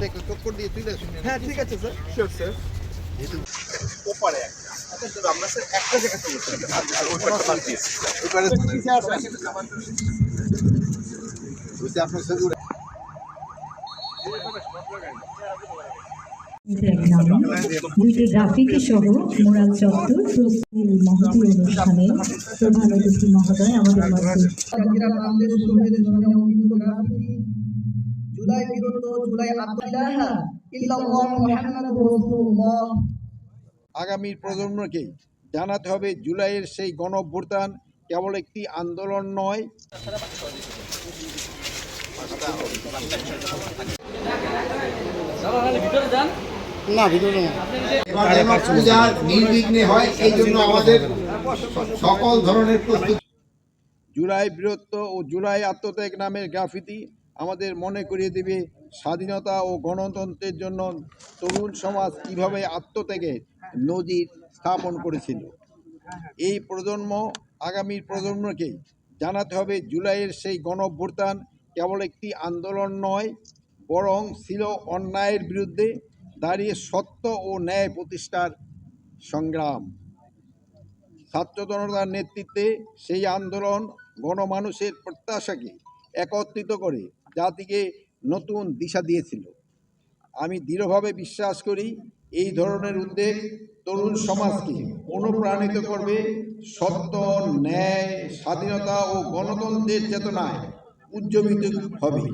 থেকে চক্কর দিয়ে তুলে আসুন হ্যাঁ ঠিক আছে স্যার শিওর স্যার ওপারে একটা। আচ্ছা আমরা স্যার একটা জায়গা থেকে আর ওই পাশটা বাদ দিয়েছি। এবারে বুঝতে আপনার সঙ্গে দুইটি গ্রাফিক সহ মোরাল চত্বর প্রস্তুতি মহতী অনুষ্ঠানে প্রধান অতিথি মহোদয় আমাদের জুলাই জুলাই আত্মাহা ইল্লাল্লাহ মুহাম্মাদুর রাসূলুল্লাহ। আগামী প্রজন্মকে জানাতে হবে জুলাইয়ের সেই গণ কেবল একটি আন্দোলন নয়। এবার যেন। পূজা নির্বিঘ্নে হয় এই জন্য আমাদের সকল ধরনের প্রস্তুতি। জুলাই বীরত্ব ও জুলাই আত্মত্যাগ নামের গ্রাফিতি আমাদের মনে করিয়ে দেবে স্বাধীনতা ও গণতন্ত্রের জন্য তরুণ সমাজ কীভাবে আত্মত্যাগের নজির স্থাপন করেছিল। এই প্রজন্ম আগামীর প্রজন্মকে জানাতে হবে জুলাইয়ের সেই গণ অভ্যুত্থান কেবল একটি আন্দোলন নয়, বরং ছিল অন্যায়ের বিরুদ্ধে দাঁড়িয়ে সত্য ও ন্যায় প্রতিষ্ঠার সংগ্রাম। ছাত্র জনতার নেতৃত্বে সেই আন্দোলন গণমানুষের প্রত্যাশাকে একত্রিত করে জাতিকে নতুন দিশা দিয়েছিল। আমি দৃঢ়ভাবে বিশ্বাস করি, এই ধরনের উদ্যোগ তরুণ সমাজকে অনুপ্রাণিত করবে সত্য, ন্যায়, স্বাধীনতা ও গণতন্ত্রের চেতনায় উজ্জীবিত হবে।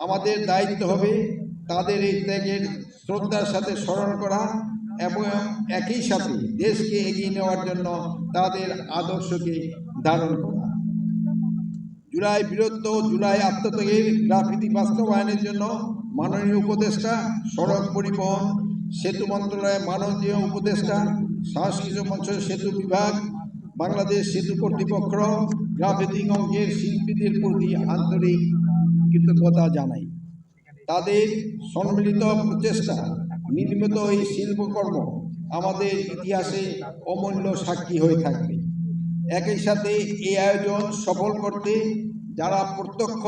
আমাদের দায়িত্ব হবে তাদের এই ত্যাগের শ্রদ্ধার সাথে স্মরণ করা এবং একই সাথে দেশকে এগিয়ে নেওয়ার জন্য তাদের আদর্শকে ধারণ করা। জুলাই বীরত্ব জুলাই আত্মত্যাগের গ্রাফিতি বাস্তবায়নের জন্য মাননীয় উপদেষ্টা সড়ক পরিবহন, সেতু মন্ত্রণালয়ের মাননীয় উপদেষ্টা, সাংস্কৃতিক মঞ্চ সেতু বিভাগ, বাংলাদেশ সেতু কর্তৃপক্ষ গ্রাফিতিক অঙ্গের শিল্পীদের প্রতি আন্তরিক কৃতজ্ঞতা জানাই। তাদের সম্মিলিত প্রচেষ্টা, নির্মিত এই শিল্পকর্ম আমাদের ইতিহাসে অমূল্য সাক্ষী হয়ে থাকবে। একই সাথে এই আয়োজন সফল করতে যারা প্রত্যক্ষ